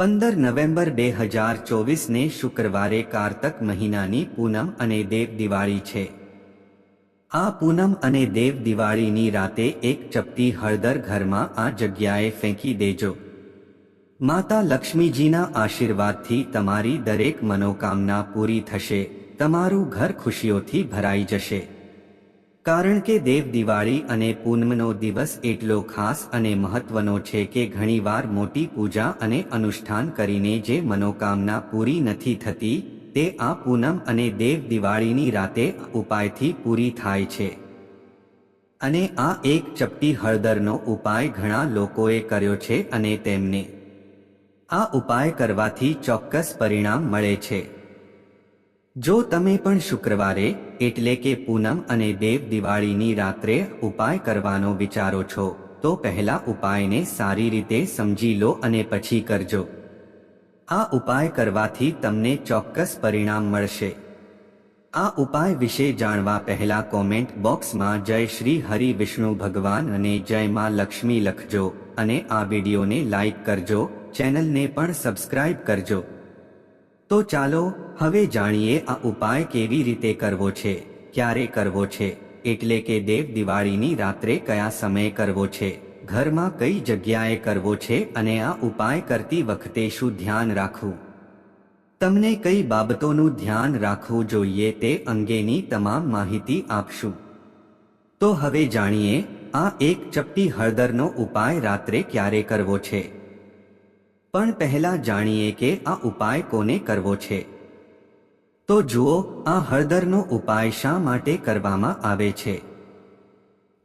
પંદર નવેમ્બર બે હજાર ચોવીસને શુક્રવારે કારતક મહિનાની પૂનમ અને દેવ દિવાળી છે. આ પૂનમ અને દેવ દિવાળીની રાતે એક ચપટી હળદર ઘરમાં આ જગ્યાએ ફેંકી દેજો. માતા લક્ષ્મીજીના આશીર્વાદથી તમારી દરેક મનોકામના પૂરી થશે, તમારું ઘર ખુશીઓથી ભરાઈ જશે. કારણ કે દેવ દિવાળી અને પૂનમનો દિવસ એટલો ખાસ અને મહત્વનો છે કે ઘણીવાર મોટી પૂજા અને અનુષ્ઠાન કરીને જે મનોકામના પૂરી નથી થતી, તે આ પૂનમ અને દેવ દિવાળીની રાતે ઉપાયથી પૂરી થાય છે. અને આ એક ચપટી હળદરનો ઉપાય ઘણા લોકોએ કર્યો છે અને તેમને આ ઉપાય કરવાથી ચોક્કસ પરિણામ મળે છે. જો તમે પણ શુક્રવારે, એટલે કે પૂનમ અને દેવ દિવાળીની રાત્રે ઉપાય કરવાનો વિચારો છો, તો પહેલા ઉપાયને સારી રીતે સમજી લો અને પછી કરજો. આ ઉપાય કરવાથી તમને ચોક્કસ પરિણામ મળશે. આ ઉપાય વિશે જાણવા પહેલા કોમેન્ટ બોક્સમાં જય શ્રી હરિ વિષ્ણુ ભગવાન અને જય માં લક્ષ્મી લખજો, અને આ વિડીયોને લાઈક કરજો, ચેનલને પણ સબસ્ક્રાઇબ કરજો. તો ચાલો હવે જાણીએ આ ઉપાય કેવી રીતે કરવો છે, ક્યારે કરવો છે, એટલે કે દેવ દિવાળીની રાત્રે કયા સમયે કરવો છે, ઘરમાં કઈ જગ્યાએ કરવો છે અને આ ઉપાય કરતી વખતે શું ધ્યાન રાખવું. તમને કઈ બાબતોનું ધ્યાન રાખવું જોઈએ તે અંગેની તમામ માહિતી આપશું. તો હવે જાણીએ, આ એક ચપટી હળદરનો ઉપાય રાત્રે ક્યારે કરવો છે પણ પહેલા જાણીએ કે આ ઉપાય કોને કરવો છે. તો જુઓ, આ હળદરનો ઉપાય શા માટે કરવામાં આવે છે?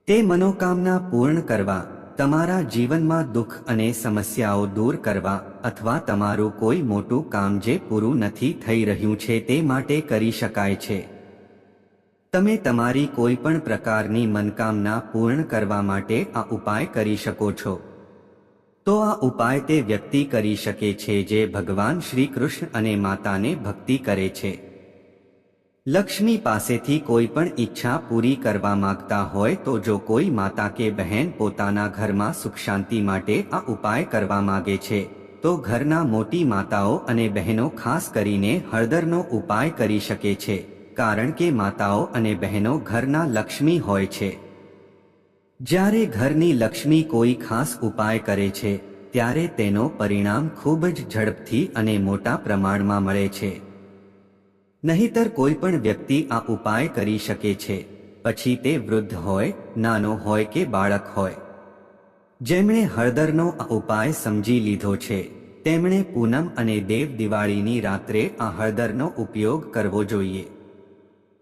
તે મનોકામના પૂર્ણ કરવા, તમારા જીવનમાં દુઃખ અને સમસ્યાઓ દૂર કરવા અથવા તમારું કોઈ મોટું કામ જે પૂરું નથી થઈ રહ્યું છે તે માટે કરી શકાય છે. તમે તમારી કોઈ પણ પ્રકારની મનકામના પૂર્ણ કરવા માટે આ ઉપાય કરી શકો છો. તો આ ઉપાય તે વ્યક્તિ કરી શકે છે જે ભગવાન શ્રી કૃષ્ણ અને માતાને ભક્તિ કરે છે. લક્ષ્મી પાસેથી કોઈ પણ ઈચ્છા પૂરી કરવા માંગતા હોય તો જો કોઈ માતા કે બહેન પોતાના ઘરમાં સુખ શાંતિ માટે આ ઉપાય કરવા માંગે છે, તો ઘરના મોટી માતાઓ અને બહેનો ખાસ કરીને હળદરનો ઉપાય કરી શકે છે, કારણ કે માતાઓ અને બહેનો ઘરના લક્ષ્મી હોય છે. જ્યારે ઘરની લક્ષ્મી કોઈ ખાસ ઉપાય કરે છે, ત્યારે તેનો પરિણામ ખૂબ જ ઝડપથી અને મોટા પ્રમાણમાં મળે છે. નહીતર કોઈ પણ વ્યક્તિ આ ઉપાય કરી શકે છે, પછી તે વૃદ્ધ હોય, નાનો હોય કે બાળક હોય. જેમણે હળદરનો આ ઉપાય સમજી લીધો છે, તેમણે પૂનમ અને દેવ દિવાળીની રાત્રે આ હળદરનો ઉપયોગ કરવો જોઈએ.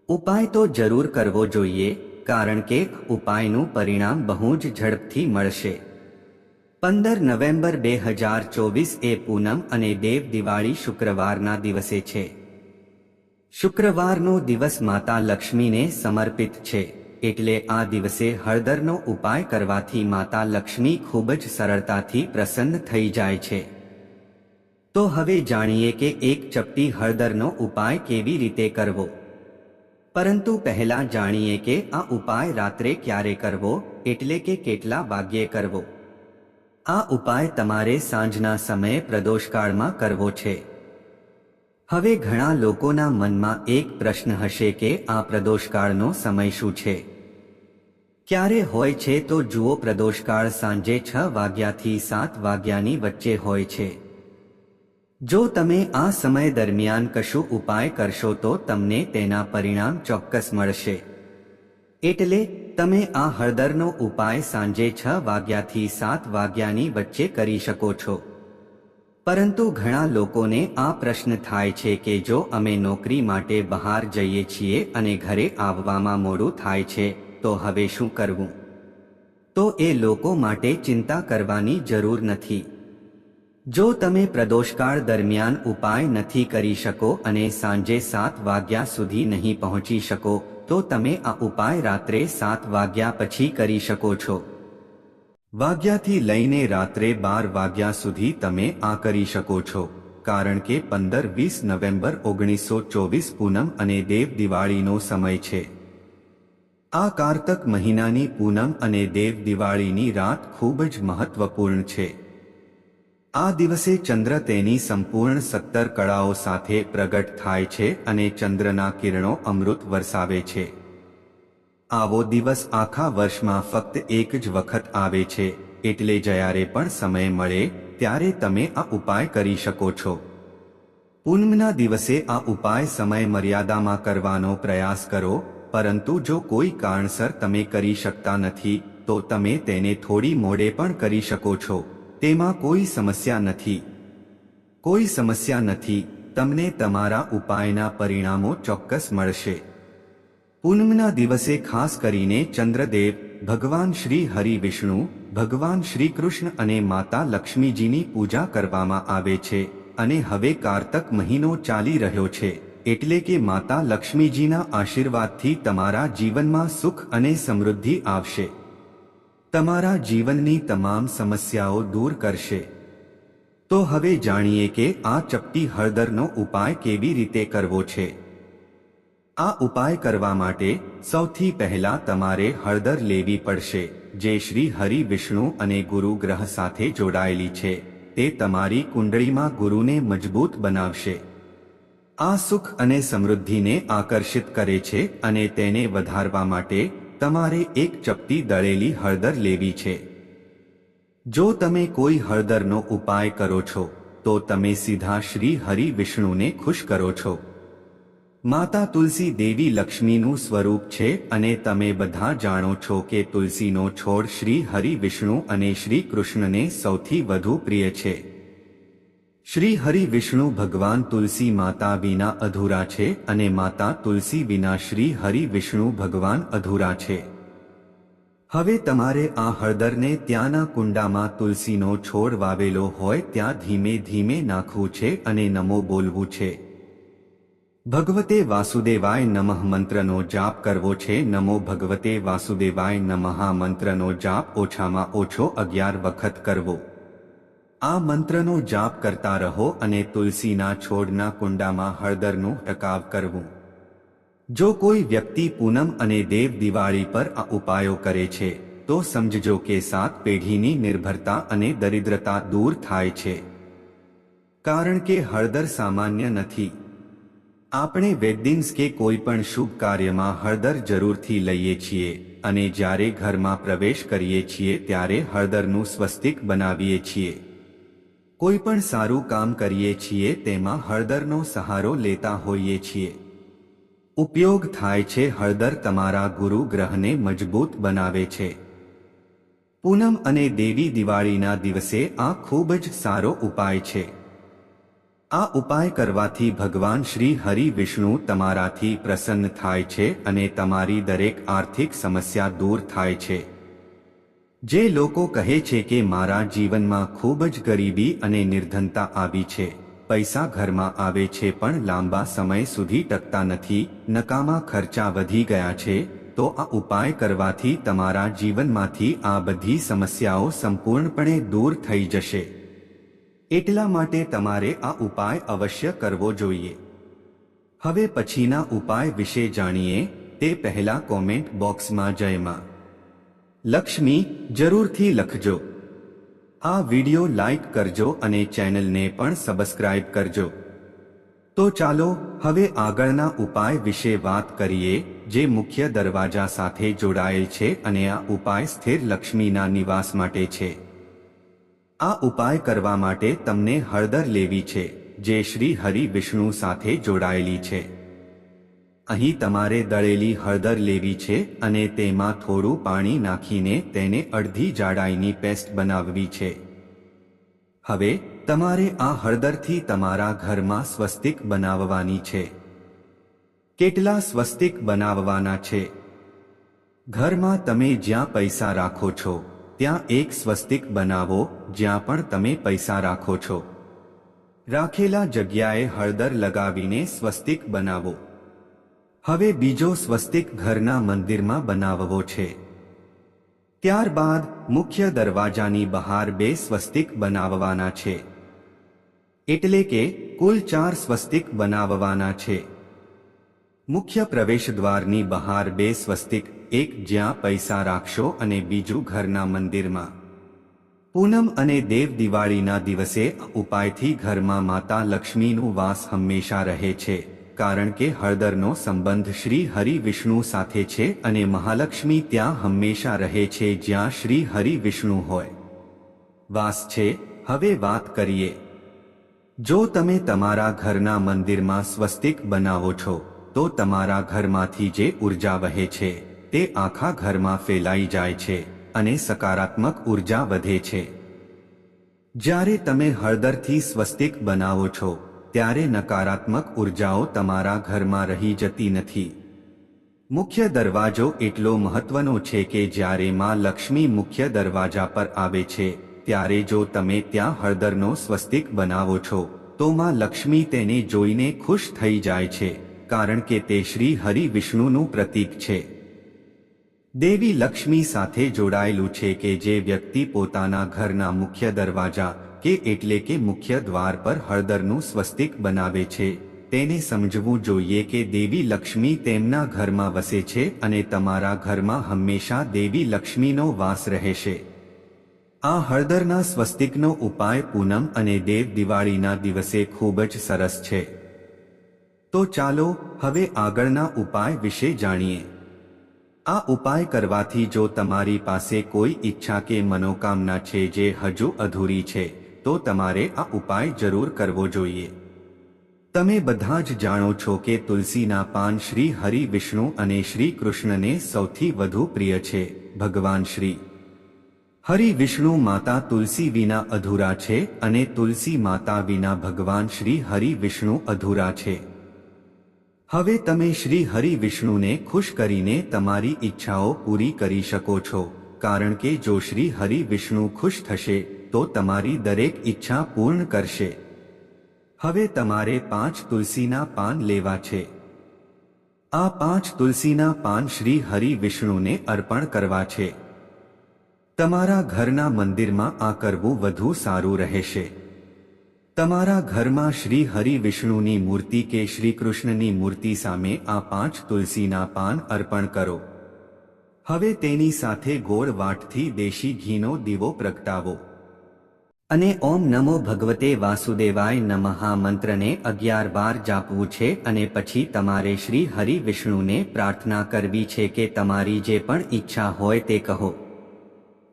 ઉપાય તો જરૂર કરવો જોઈએ કારણ કે ઉપાયનું પરિણામ બહુ જ ઝડપથી મળશે. પંદર નવેમ્બર બે હજાર ચોવીસ એ પૂનમ અને દેવ દિવાળી શુક્રવારના દિવસે છે. શુક્રવારનો દિવસ માતા લક્ષ્મીને સમર્પિત છે, એટલે આ દિવસે હળદરનો ઉપાય કરવાથી માતા લક્ષ્મી ખૂબ જ સરળતાથી પ્રસન્ન થઈ જાય છે. તો હવે જાણીએ કે એક ચપટી હળદરનો ઉપાય કેવી રીતે કરવો? પરંતુ પહેલા જાણીએ કે આ ઉપાય રાત્રે ક્યારે કરવો, એટલે કે કેટલા વાગ્યે કરવો. આ ઉપાય તમારે સાંજના સમયે પ્રદોષકાળમાં કરવો છે. હવે ઘણા લોકોના મનમાં એક પ્રશ્ન હશે કે આ પ્રદોષકાળનો સમય શું છે? ક્યારે હોય છે તો જુઓ પ્રદોષકાળ સાંજે છ વાગ્યાથી સાત વાગ્યાની વચ્ચે હોય છે. જો તમે આ સમય દરમિયાન કશું ઉપાય કરશો તો તમને તેના પરિણામ ચોક્કસ મળશે. એટલે, તમે આ હળદરનો ઉપાય સાંજે છ વાગ્યાથી સાત વાગ્યાની વચ્ચે કરી શકો છો. પરંતુ ઘણા લોકોને આ પ્રશ્ન થાય છે કે જો અમે નોકરી માટે બહાર જઈએ છીએ અને ઘરે આવવામાં મોડું થાય છે, તો હવે શું કરવું? તો એ લોકો માટે ચિંતા કરવાની જરૂર નથી. જો તમે પ્રદોષકાળ દરમિયાન ઉપાય નથી કરી શકો અને સાંજે સાત વાગ્યા સુધી નહીં પહોંચી શકો, તો તમે આ ઉપાય રાત્રે સાત વાગ્યા પછી કરી શકો છો. વાગ્યાથી લઈને રાત્રે બાર વાગ્યા સુધી તમે આ કરી શકો છો. કારણ કે પંદર વીસ નવેમ્બર ઓગણીસો ચોવીસ પૂનમ અને દેવ દિવાળીનો સમય છે. આ કારતક મહિનાની પૂનમ અને દેવ દિવાળીની રાત ખૂબ જ મહત્વપૂર્ણ છે. આ દિવસે ચંદ્ર તેની સંપૂર્ણ સત્તર કળાઓ સાથે પ્રગટ થાય છે અને ચંદ્રના કિરણો અમૃત વરસાવે છે. આવો દિવસ આખા વર્ષમાં ફક્ત એક જ વખત આવે છે, એટલે જ્યારે પણ સમય મળે, ત્યારે તમે આ ઉપાય કરી શકો છો. પૂનમના દિવસે આ ઉપાય સમય મર્યાદામાં કરવાનો પ્રયાસ કરો, પરંતુ જો કોઈ કારણસર તમે કરી શકતા નથી, તો તમે તેને થોડી મોડે પણ કરી શકો છો. તેમાં કોઈ સમસ્યા નથી. કોઈ સમસ્યા નથી, તમને તમારા ઉપાયના પરિણામો ચોક્કસ મળશે. પૂનમના દિવસે ખાસ કરીને ચંદ્રદેવ, ભગવાન શ્રી હરિ વિષ્ણુ ભગવાન શ્રી કૃષ્ણ અને માતા લક્ષ્મીજીની પૂજા કરવામાં આવે છે અને હવે કારતક મહિનો ચાલી રહ્યો છે, એટલે કે માતા લક્ષ્મીજીના આશીર્વાદથી તમારા જીવનમાં સુખ અને સમૃદ્ધિ આવશે. તમારા જીવનની તમામ સમસ્યાઓ દૂર કરશે. તો હવે જાણીએ કે આ ચપટી હળદરનો ઉપાય કેવી રીતે કરવો છે. આ ઉપાય કરવા માટે સૌથી પહેલા તમારે હળદર લેવી પડશે, જે શ્રી હરિ વિષ્ણુ અને ગુરુ ગ્રહ સાથે જોડાયેલી છે, તે તમારી કુંડળીમાં ગુરુને મજબૂત બનાવશે. આ સુખ અને સમૃદ્ધિને આકર્ષિત કરે છે અને તેને વધારવા માટે તમારે એક ચપટી દળેલી હળદર લેવી છે. જો તમે કોઈ હળદરનો ઉપાય કરો છો, તો તમે સીધા શ્રી હરિ વિષ્ણુને ખુશ કરો છો. માતા તુલસી દેવી લક્ષ્મીનું સ્વરૂપ છે અને તમે બધા જાણો છો કે તુલસીનો છોડ શ્રી હરિ વિષ્ણુ અને શ્રી કૃષ્ણને સૌથી વધુ પ્રિય છે. શ્રી હરિ વિષ્ણુ ભગવાન તુલસી માતા વિના અધૂરા છે અને માતા તુલસી વિના શ્રી હરિ વિષ્ણુ ભગવાન અધૂરા છે. હવે તમારે આ હળદરને ત્યાંના કુંડામાં તુલસીનો છોડ વાવેલો હોય ત્યાં ધીમે ધીમે નાખવું છે અને નમો બોલવું છે. ભગવતે વાસુદેવાય નમઃ મંત્રનો જાપ કરવો છે. નમો ભગવતે વાસુદેવાય નમઃ મંત્રનો જાપ ઓછામાં ઓછો અગિયાર વખત કરવો. આ મંત્રનો જાપ કરતા રહો અને તુલસીના છોડના કુંડામાં હળદરનું ટકાવ કરવું. જો કોઈ વ્યક્તિ પૂનમ અને દેવ દિવાળી પર આ ઉપાયો કરે છે, તો સમજજો કે સાત પેઢીની નિર્ભરતા અને દરિદ્રતા દૂર થાય છે. કારણ કે હળદર સામાન્ય નથી. આપણે વેડિંગ્સ કે કોઈ પણ શુભ કાર્યમાં હળદર જરૂરથી લઈએ છીએ, અને જ્યારે ઘરમાં પ્રવેશ કરીએ છીએ ત્યારે હળદરનું સ્વસ્તિક બનાવીએ છીએ. કોઈ પણ સારું કામ કરીએ છીએ તેમાં હળદરનો સહારો લેતા હોઈએ છીએ. ઉપયોગ થાય છે હળદર તમારા ગુરુ ગ્રહને મજબૂત બનાવે છે. પૂનમ અને દેવી દિવાળીના દિવસે આ ખૂબ જ સારો ઉપાય છે. આ ઉપાય કરવાથી ભગવાન શ્રી હરિ વિષ્ણુ તમારાથી પ્રસન્ન થાય છે અને તમારી દરેક આર્થિક સમસ્યા દૂર થાય છે. જે લોકો કહે છે કે મારા જીવનમાં ખૂબ જ ગરીબી અને નિર્ધનતા આવી છે, પૈસા ઘરમાં આવે છે પણ લાંબા સમય સુધી ટકતા નથી, નકામા ખર્ચા વધી ગયા છે, તો આ ઉપાય કરવાથી તમારા જીવનમાંથી આ બધી સમસ્યાઓ સંપૂર્ણપણે દૂર થઈ જશે. એટલા માટે તમારે આ ઉપાય અવશ્ય કરવો જોઈએ. હવે પછીના ઉપાય વિશે જાણીએ, તે પહેલા કોમેન્ટ બોક્સમાં જયમાં લક્ષ્મી, જરૂરથી લખજો. આ વિડિયો લાઈક કરજો અને ચેનલને પણ સબસ્ક્રાઇબ કરજો. તો ચાલો, હવે આગળના ઉપાય વિશે વાત કરીએ, જે મુખ્ય દરવાજા સાથે જોડાયેલ છે અને આ ઉપાય સ્થિર લક્ષ્મીના નિવાસ માટે છે. આ ઉપાય કરવા માટે તમને હળદર લેવી છે, જે શ્રી હરિ વિષ્ણુ સાથે જોડાયેલી છે. અહીં તમારે દળેલી હળદર લેવી છે અને તેમાં થોડું પાણી નાખીને તેને અડધી જાડાઈની પેસ્ટ બનાવવી છે. હવે, તમારે આ હળદરથી તમારા ઘરમાં સ્વસ્તિક બનાવવાની છે. કેટલા સ્વસ્તિક બનાવવાના છે? ઘરમાં તમે જ્યાં પૈસા રાખો છો, ત્યાં એક સ્વસ્તિક બનાવો જ્યાં પણ તમે પૈસા રાખો છો. રાખેલા જગ્યાએ હળદર લગાવીને સ્વસ્તિક બનાવો. હવે બીજો સ્વસ્તિક ઘરના મંદિરમાં બનાવવો છે. ત્યારબાદ મુખ્ય દરવાજાની બહાર બે સ્વસ્તિક બનાવવાના છે. એટલે કે, કુલ ચાર સ્વસ્તિક બનાવવાના છે. મુખ્ય પ્રવેશદ્વારની બહાર બે સ્વસ્તિક, એક જ્યાં પૈસા રાખશો અને બીજું ઘરના મંદિરમાં. પૂનમ અને દેવ દિવાળીના દિવસે ઉપાયથી ઘરમાં માતા લક્ષ્મીનું વાસ હંમેશા રહે છે. કારણ કે હળદરનો સંબંધ શ્રી હરિ વિષ્ણુ સાથે છે અને મહાલક્ષ્મી ત્યાં હંમેશા રહે છે જ્યાં શ્રી હરિ વિષ્ણુ હોય. વાસ છે, હવે વાત કરીએ. જો તમે તમારા ઘરના મંદિરમાં સ્વસ્તિક બનાવો છો, તો તમારા ઘરમાંથી જે ઊર્જા વહે છે, તે આખા ઘરમાં ફેલાઈ જાય છે અને સકારાત્મક ઊર્જા વધે છે. જ્યારે તમે હળદરથી સ્વસ્તિક બનાવો છો ત્યારે નકારાત્મક ઉર્જાઓ તમારા ઘરમાં રહી જતી નથી. મુખ્ય દરવાજો એટલો મહત્વનો છે કે જ્યારે માં લક્ષ્મી મુખ્ય દરવાજા પર આવે છે, ત્યારે જો તમે ત્યાં હળદરનો સ્વસ્તિક બનાવો છો, તો માં લક્ષ્મી તેને જોઈને ખુશ થઈ જાય છે, કારણ કે તે શ્રી હરિ વિષ્ણુનું પ્રતીક છે. દેવી લક્ષ્મી સાથે જોડાયેલું છે કે જે વ્યક્તિ પોતાના ઘરના મુખ્ય દરવાજા કે એટલે કે મુખ્ય દ્વાર પર હળદરનું સ્વસ્તિક બનાવે છે. તેને સમજવું જોઈએ કે દેવી લક્ષ્મી તેમના ઘરમાં વસે છે અને તમારા ઘરમાં હંમેશા દેવી લક્ષ્મીનો વાસ રહેશે આ હળદરના સ્વસ્તિકનો ઉપાય પૂનમ અને દેવ દિવાળીના દિવસે ખૂબ જ સરસ છે. તો ચાલો, હવે આગળના ઉપાય વિશે જાણીએ. આ ઉપાય કરવાથી જો તમારી પાસે કોઈ ઈચ્છા કે મનોકામના છે જે હજુ અધૂરી છે તો તમારે આ ઉપાય જરૂર કરવો જોઈએ. તમે બધા જ જાણો છો કે તુલસીના પાન શ્રી હરિ વિષ્ણુ અને શ્રી કૃષ્ણને સૌથી વધુ પ્રિય છે, ભગવાન શ્રી. હરિ વિષ્ણુ માતા તુલસી વિના અધૂરા છે અને તુલસી માતા વિના ભગવાન શ્રી હરિ વિષ્ણુ અધૂરા છે. હવે તમે શ્રી હરિ વિષ્ણુને ખુશ કરીને તમારી ઈચ્છાઓ પૂરી કરી શકો છો, કારણ કે જો શ્રી હરિ વિષ્ણુ ખુશ થશે તો તમારી દરેક ઈચ્છા પૂર્ણ કરશે. હવે તમારે પાંચ તુલસીના પાન લેવા છે. આ પાંચ તુલસીના પાન શ્રી હરિ વિષ્ણુને અર્પણ કરવા છે. તમારા ઘરના મંદિરમાં આ કરવું વધુ સારું રહેશે. તમારા ઘરમાં શ્રી હરિ વિષ્ણુની મૂર્તિ કે શ્રી કૃષ્ણની મૂર્તિ સામે આ પાંચ તુલસીના પાન અર્પણ કરો. હવે તેની સાથે ગોળ વાટથી દેશી ઘીનો દીવો પ્રગટાવો. અને ઓમ નમો ભગવતે વાસુદેવાય નમઃ મંત્રને અગિયાર બાર જાપવું છે અને પછી તમારે શ્રી હરિ વિષ્ણુને પ્રાર્થના કરવી છે કે તમારી જે પણ ઈચ્છા હોય તે કહો.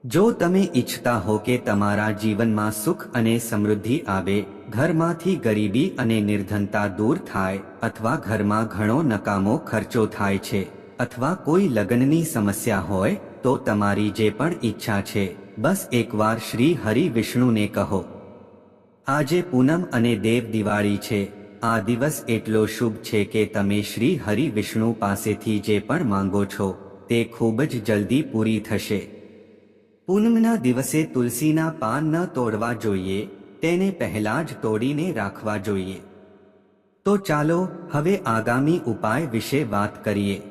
જો તમે ઈચ્છતા હો કે તમારા જીવનમાં સુખ અને સમૃદ્ધિ આવે, ઘરમાંથી ગરીબી અને નિર્ધનતા દૂર થાય, અથવા ઘરમાં ઘણો નકામો ખર્ચો થાય છે, અથવા કોઈ લગ્નની સમસ્યા હોય તો તમારી જે પણ ઈચ્છા છે, બસ એકવાર શ્રી હરિ વિષ્ણુને કહો. આજે પૂનમ અને દેવ દિવાળી છે, આ દિવસ એટલો શુભ છે કે તમે શ્રી હરિ વિષ્ણુ પાસેથી જે પણ માંગો છો, તે ખૂબ જ જલ્દી પૂરી થશે. પૂનમના દિવસે તુલસીના પાન ન તોડવા જોઈએ, તેને પહેલા જ તોડીને રાખવા જોઈએ. તો ચાલો, હવે આગામી ઉપાય વિશે વાત કરીએ.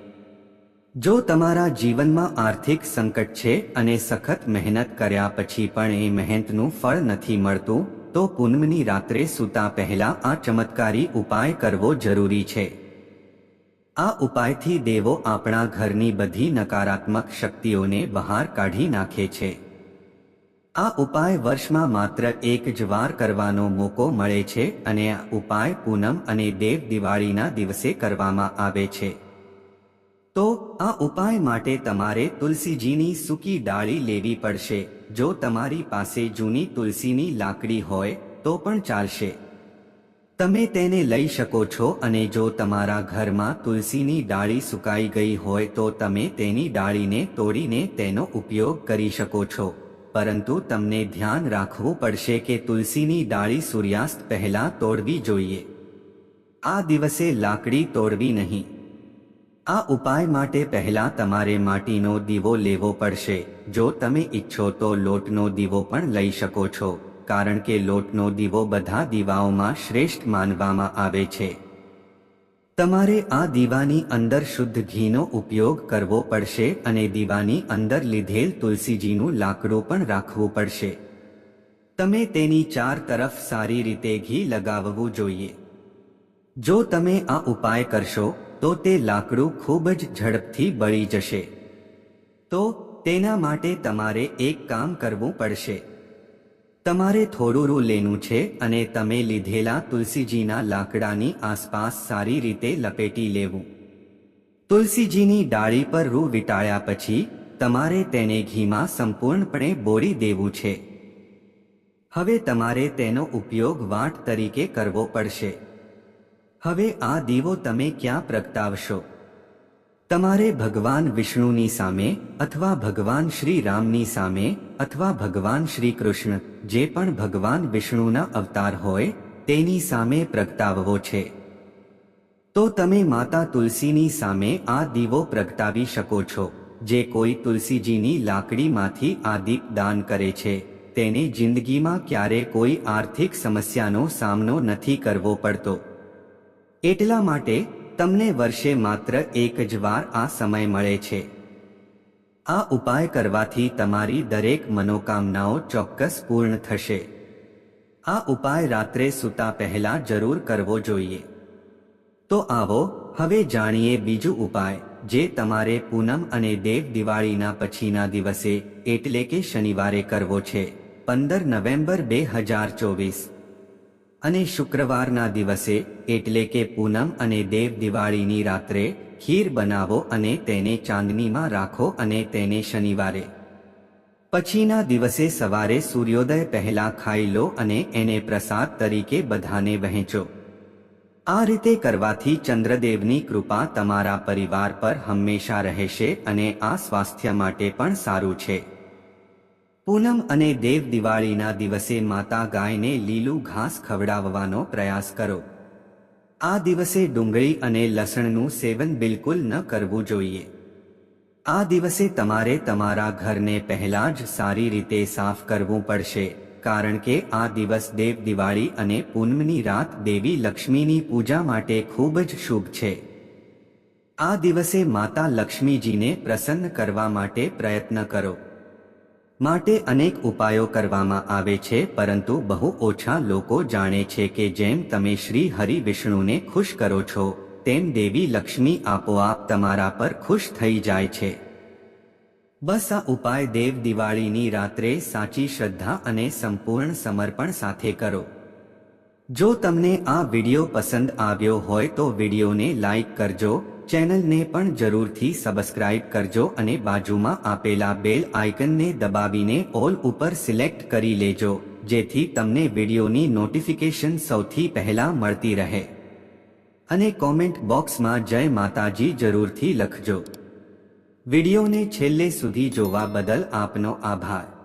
જો તમારા જીવનમાં આર્થિક સંકટ છે અને સખત મહેનત કર્યા પછી પણ એ મહેનતનું ફળ નથી મળતું, તો પૂનમની રાત્રે સૂતા પહેલા આ ચમત્કારી ઉપાય કરવો જરૂરી છે. આ ઉપાયથી દેવો આપણા ઘરની બધી નકારાત્મક શક્તિઓને બહાર કાઢી નાખે છે. આ ઉપાય વર્ષમાં માત્ર એક જ વાર કરવાનો મોકો મળે છે અને આ ઉપાય પૂનમ અને દેવ દિવાળીના દિવસે કરવામાં આવે છે. તો આ ઉપાય માટે તમારે તુલસીજીની સૂકી ડાળી લેવી પડશે. જો તમારી પાસે જૂની તુલસીની લાકડી હોય, તો પણ ચાલશે. તમે તેને લઈ શકો છો અને જો તમારા ઘરમાં તુલસીની ડાળી સુકાઈ ગઈ હોય, તો તમે તેની ડાળીને તોડીને તેનો ઉપયોગ કરી શકો છો. પરંતુ તમને ધ્યાન રાખવું પડશે કે તુલસીની ડાળી સૂર્યાસ્ત પહેલા તોડવી જોઈએ. આ દિવસે લાકડી તોડવી નહીં. આ ઉપાય માટે પહેલા તમારે માટીનો દીવો લેવો પડશે. જો તમે ઈચ્છો તો લોટનો દીવો પણ લઈ શકો છો, કારણ કે લોટનો દીવો બધા દીવાઓમાં શ્રેષ્ઠ માનવામાં આવે છે. તમારે આ દીવાની અંદર શુદ્ધ ઘીનો ઉપયોગ કરવો પડશે અને દીવાની અંદર લીધેલ તુલસીજીનું લાકડું પણ રાખવું પડશે. તમે તેની ચાર તરફ સારી રીતે ઘી લગાવવું જોઈએ. જો તમે આ ઉપાય કરશો તો તે લાકડું ખૂબ જ ઝડપથી બળી જશે. તો તેના માટે તમારે એક કામ કરવું પડશે. તમારે થોડું રૂ લેનું છે અને તમે લીધેલા તુલસીજીના લાકડાની આસપાસ સારી રીતે લપેટી લેવું. તુલસીજીની ડાળી પર રૂ વિટાળ્યા પછી તમારે તેને ઘીમાં સંપૂર્ણપણે બોળી દેવું છે. હવે તમારે તેનો ઉપયોગ વાટ તરીકે કરવો પડશે. હવે આ દીવો તમે ક્યાં પ્રગટાવશો? તમારે ભગવાન વિષ્ણુની સામે અથવા ભગવાન શ્રી રામની સામે અથવા ભગવાન શ્રી કૃષ્ણ જે પણ ભગવાન વિષ્ણુના અવતાર હોય, તેની સામે પ્રગટાવવો છે. તો તમે માતા તુલસીની સામે આ દીવો પ્રગટાવી શકો છો, જે કોઈ તુલસીજીની લાકડીમાંથી આ દીપ દાન કરે છે. તેને જિંદગીમાં ક્યારે કોઈ આર્થિક સમસ્યાનો સામનો નથી કરવો પડતો. એટલા માટે તમને વર્ષે માત્ર એક જ વાર આ સમય મળે છે. આ ઉપાય કરવાથી તમારી દરેક મનોકામનાઓ ચોક્કસ પૂર્ણ થશે. આ ઉપાય રાત્રે સૂતા પહેલા જરૂર કરવો જોઈએ. તો આવો, હવે જાણીએ બીજું ઉપાય, જે તમારે પૂનમ અને દેવ દિવાળીના પછીના દિવસે, એટલે કે શનિવારે કરવો છે. પંદર નવેમ્બર બે હજાર ચોવીસ. અને શુક્રવારના દિવસે એટલે કે પૂનમ અને દેવ દિવાળીની રાત્રે ખીર બનાવો અને તેને ચાંદનીમાં રાખો અને તેને શનિવારે. પછીના દિવસે સવારે સૂર્યોદય પહેલા ખાઈ લો અને એને પ્રસાદ તરીકે બધાને વહેંચો. આ રીતે કરવાથી ચંદ્રદેવની કૃપા તમારા પરિવાર પર હંમેશા રહેશે અને આ સ્વાસ્થ્ય માટે પણ સારું છે. પૂનમ અને દેવ દિવાળીના દિવસે માતા ગાયને લીલું ઘાસ ખવડાવવાનો પ્રયાસ કરો. આ દિવસે ડુંગળી અને લસણનું સેવન બિલકુલ ન કરવું જોઈએ. આ દિવસે તમારે તમારા ઘરને પહેલા જ સારી રીતે સાફ કરવું પડશે, કારણ કે આ દિવસ દેવ દિવાળી અને પૂનમની રાત દેવી લક્ષ્મીની પૂજા માટે ખૂબ જ શુભ છે. આ દિવસે માતા લક્ષ્મીજીને પ્રસન્ન કરવા માટે પ્રયત્ન કરો. માટે અનેક ઉપાયો કરવામાં આવે છે, પરંતુ બહુ ઓછા લોકો જાણે છે કે જેમ તમે શ્રી હરિ વિષ્ણુને ખુશ કરો છો, તેમ દેવી લક્ષ્મી આપોઆપ તમારા પર ખુશ થઈ જાય છે. બસ આ ઉપાય દેવ દિવાળીની રાત્રે સાચી શ્રદ્ધા અને સંપૂર્ણ સમર્પણ સાથે કરો. જો તમને આ વિડિયો પસંદ આવ્યો હોય તો વિડિયોને લાઈક કરજો ચેનલને પણ જરૂરથી સબસ્ક્રાઇબ કરજો અને બાજુમાં આપેલા બેલ આઇકનને દબાવીને ઓલ ઉપર સિલેક્ટ કરી લેજો, જેથી તમને વિડિયોની નોટિફિકેશન સૌથી પહેલા મળતી રહે. અને કોમેન્ટ બોક્સમાં જય માતાજી જરૂરથી લખજો. વિડિયોને છેલ્લે સુધી જોવા બદલ આપનો આભાર.